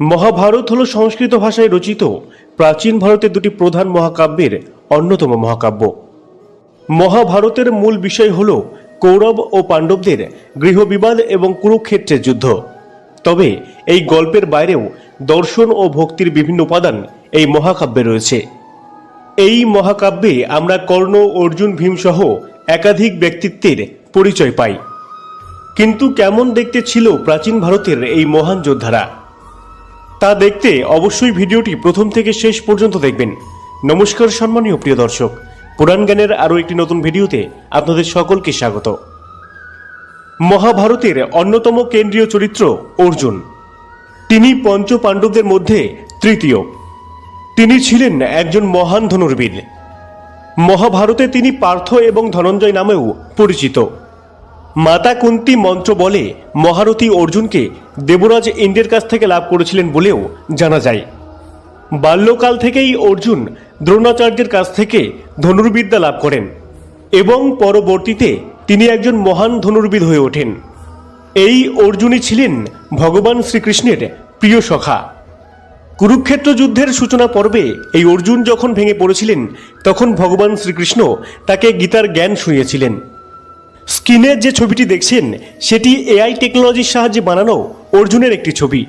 মহাভারত হল সংস্কৃত ভাষায় রচিত। প্রাচীন ভারতের দুটি প্রধান মহাকাব্যের অন্যতম মহাকাব্য। মহাভারতের মূল বিষয় হল কৌরব ও পাণ্ডবদের গৃহবিবাদ এবং কুরুক্ষেত্রের যুদ্ধ। তবে এই গল্পের বাইরেও দর্শন ও ভক্তির বিভিন্ন উপাদান এই মহাকাব্যে রয়েছে। এই মহাকাব্যে আমরা কর্ণ, অর্জুন, ভীমসহ একাধিক ব্যক্তিত্বের পরিচয় পাই। কিন্তু কেমন দেখতে ছিল প্রাচীন ভারতের এই মহান যোদ্ধারা? তা দেখতে অবশ্যই ভিডিওটি প্রথম থেকে শেষ পর্যন্ত দেখবেন। নমস্কার সম্মানীয় প্রিয় দর্শক। পুরাণ জ্ঞানের আরও একটি নতুন ভিডিওতে আপনাদের সকলকে স্বাগত। মহাভারতের অন্যতম কেন্দ্রীয় চরিত্র অর্জুন। তিনি পঞ্চ পাণ্ডবদের মধ্যে তৃতীয়। তিনি ছিলেন একজন মহান ধনুর্বীর। মহাভারতে তিনি পার্থ এবং ধনঞ্জয় নামেও পরিচিত। মাতা কুন্তি মন্ত্র বলে মহারথী অর্জুনকে দেবরাজ ইন্দ্রের কাছ থেকে লাভ করেছিলেন বলেও জানা যায়। বাল্যকাল থেকেই অর্জুন দ্রোণাচার্যের কাছ থেকে ধনুর্বিদ্যা লাভ করেন এবং পরবর্তীতে তিনি একজন মহান ধনুর্বিদ হয়ে ওঠেন। এই অর্জুনই ছিলেন ভগবান শ্রীকৃষ্ণের প্রিয় সখা। কুরুক্ষেত্র যুদ্ধের সূচনা পর্বে এই অর্জুন যখন ভেঙে পড়েছিলেন, তখন ভগবান শ্রীকৃষ্ণ তাকে গীতার জ্ঞান শুনিয়েছিলেন। স্ক্রিনে যে ছবিটি দেখছেন, সেটি এআই টেকনোলজির সাহায্যে বানানো অর্জুনের একটি ছবি।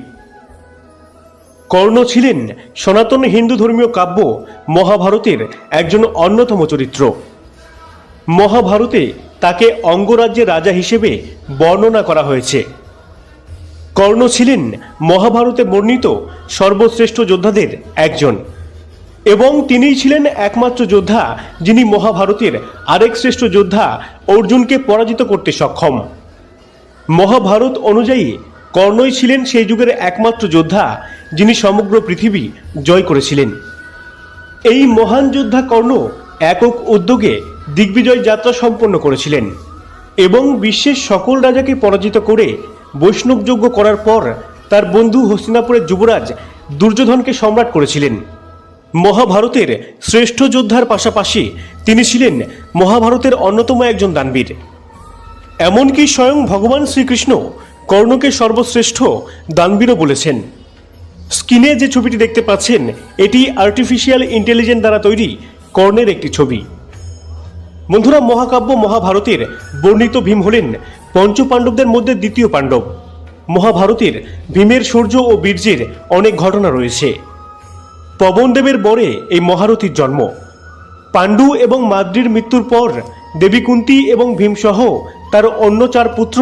কর্ণ ছিলেন সনাতন হিন্দু ধর্মীয় কাব্য মহাভারতের একজন অন্যতম চরিত্র। মহাভারতে তাকে অঙ্গরাজ্যের রাজা হিসেবে বর্ণনা করা হয়েছে। কর্ণ ছিলেন মহাভারতে বর্ণিত সর্বশ্রেষ্ঠ যোদ্ধাদের একজন। এবং তিনিই ছিলেন একমাত্র যোদ্ধা যিনি মহাভারতের আরেক শ্রেষ্ঠ যোদ্ধা অর্জুনকে পরাজিত করতে সক্ষম। মহাভারত অনুযায়ী কর্ণই ছিলেন সেই যুগের একমাত্র যোদ্ধা যিনি সমগ্র পৃথিবী জয় করেছিলেন। এই মহান যোদ্ধা কর্ণ একক উদ্যোগে দিগ্বিজয় যাত্রা সম্পন্ন করেছিলেন এবং বিশ্বের সকল রাজাকে পরাজিত করে বৈষ্ণবযজ্ঞ করার পর তার বন্ধু হস্তিনাপুরের যুবরাজ দুর্যোধনকে সম্রাট করেছিলেন। মহাভারতের শ্রেষ্ঠ যোদ্ধার পাশাপাশি তিনি ছিলেন মহাভারতের অন্যতম একজন দানবীর। এমনকি স্বয়ং ভগবান শ্রীকৃষ্ণ কর্ণকে সর্বশ্রেষ্ঠ দানবীরও বলেছেন। স্ক্রিনে যে ছবিটি দেখতে পাচ্ছেন, এটি আর্টিফিশিয়াল ইন্টেলিজেন্স দ্বারা তৈরি কর্ণের একটি ছবি। বন্ধুরা, মহাকাব্য মহাভারতের বর্ণিত ভীম হলেন পঞ্চপাণ্ডবদের মধ্যে দ্বিতীয় পাণ্ডব। মহাভারতের ভীমের শৌর্য ও বীর্যের অনেক ঘটনা রয়েছে। পবনদেবের বরে এই মহারথীর জন্ম। পাণ্ডু এবং মাদ্রির মৃত্যুর পর দেবী কুন্তি এবং ভীমসহ তার অন্য চার পুত্র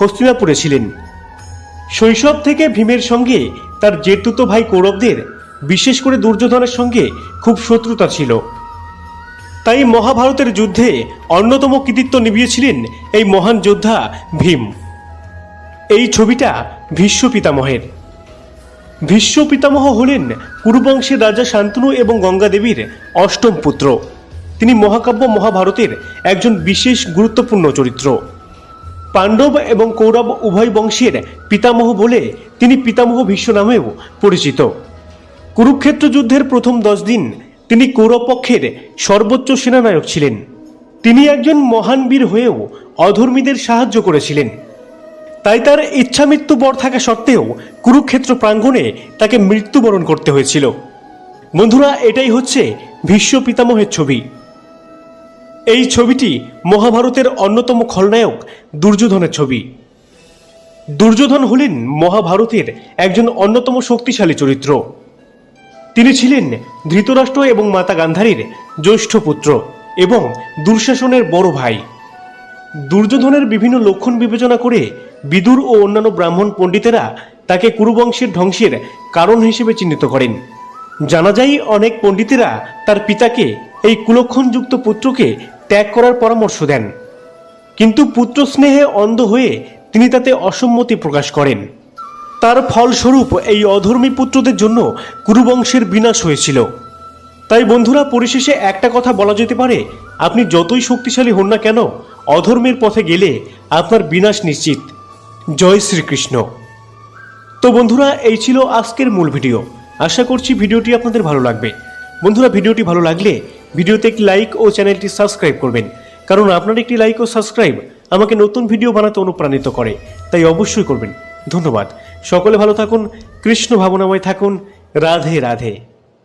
হস্তিনাপুরে ছিলেন। শৈশব থেকে ভীমের সঙ্গে তার জেঠতুত ভাই কৌরবদের বিশেষ করে দুর্যোধনের সঙ্গে খুব শত্রুতা ছিল। তাই মহাভারতের যুদ্ধে অন্যতম কৃতিত্ব নিভিয়েছিলেন এই মহান যোদ্ধা ভীম। এই ছবিটা ভীষ্ম পিতামহের। ভীষ্ম পিতামহ হলেন কুরুবংশের রাজা শান্তনু এবং গঙ্গা দেবীর অষ্টম পুত্র। তিনি মহাকাব্য মহাভারতের একজন বিশেষ গুরুত্বপূর্ণ চরিত্র। পাণ্ডব এবং কৌরব উভয় বংশের পিতামহ বলে তিনি পিতামহ ভীষ্ম নামেও পরিচিত। কুরুক্ষেত্র যুদ্ধের প্রথম দশ দিন তিনি কৌরব পক্ষের সর্বোচ্চ সেনানায়ক ছিলেন। তিনি একজন মহান বীর হয়েও অধর্মীদের সাহায্য করেছিলেন। তাই তার ইচ্ছামৃত্যু বর থাকা সত্ত্বেও কুরুক্ষেত্র প্রাঙ্গণে তাকে মৃত্যুবরণ করতে হয়েছিল। বন্ধুরা, এটাই হচ্ছে ভীষ্ম পিতামহের ছবি। এই ছবিটি মহাভারতের অন্যতম খলনায়ক দুর্যোধনের ছবি। দুর্যোধন হলেন মহাভারতের একজন অন্যতম শক্তিশালী চরিত্র। তিনি ছিলেন ধৃতরাষ্ট্র এবং মাতা গান্ধারীর জ্যৈষ্ঠ পুত্র এবং দুঃশাসনের বড় ভাই। দুর্যোধনের বিভিন্ন লক্ষণ বিবেচনা করে বিদুর ও অন্যান্য ব্রাহ্মণ পণ্ডিতেরা তাকে কুরুবংশের ধ্বংসের কারণ হিসেবে চিহ্নিত করেন। জানা যায়, অনেক পণ্ডিতেরা তার পিতাকে এই কুলক্ষণযুক্ত পুত্রকে ত্যাগ করার পরামর্শ দেন। কিন্তু পুত্র স্নেহে অন্ধ হয়ে তিনি তাতে অসম্মতি প্রকাশ করেন। তার ফলস্বরূপ এই অধর্মী পুত্রদের জন্য কুরুবংশের বিনাশ হয়েছিল। তাই বন্ধুরা, পরিশেষে একটা কথা বলা যেতে পারে, আপনি যতই শক্তিশালী হন না কেন, অধর্মের পথে গেলে আপনার বিনাশ নিশ্চিত। জয় শ্রীকৃষ্ণ। তো বন্ধুরা, এই ছিল আজকের মূল ভিডিও। আশা করছি ভিডিওটি আপনাদের ভালো লাগবে। বন্ধুরা, ভিডিওটি ভালো লাগলে ভিডিওতে একটি লাইক ও চ্যানেলটি সাবস্ক্রাইব করবেন। কারণ আপনার একটি লাইক ও সাবস্ক্রাইব আমাকে নতুন ভিডিও বানাতে অনুপ্রাণিত করে। তাই অবশ্যই করবেন। ধন্যবাদ। সকলে ভালো থাকুন, কৃষ্ণ ভাবনাময় থাকুন। রাধে রাধে।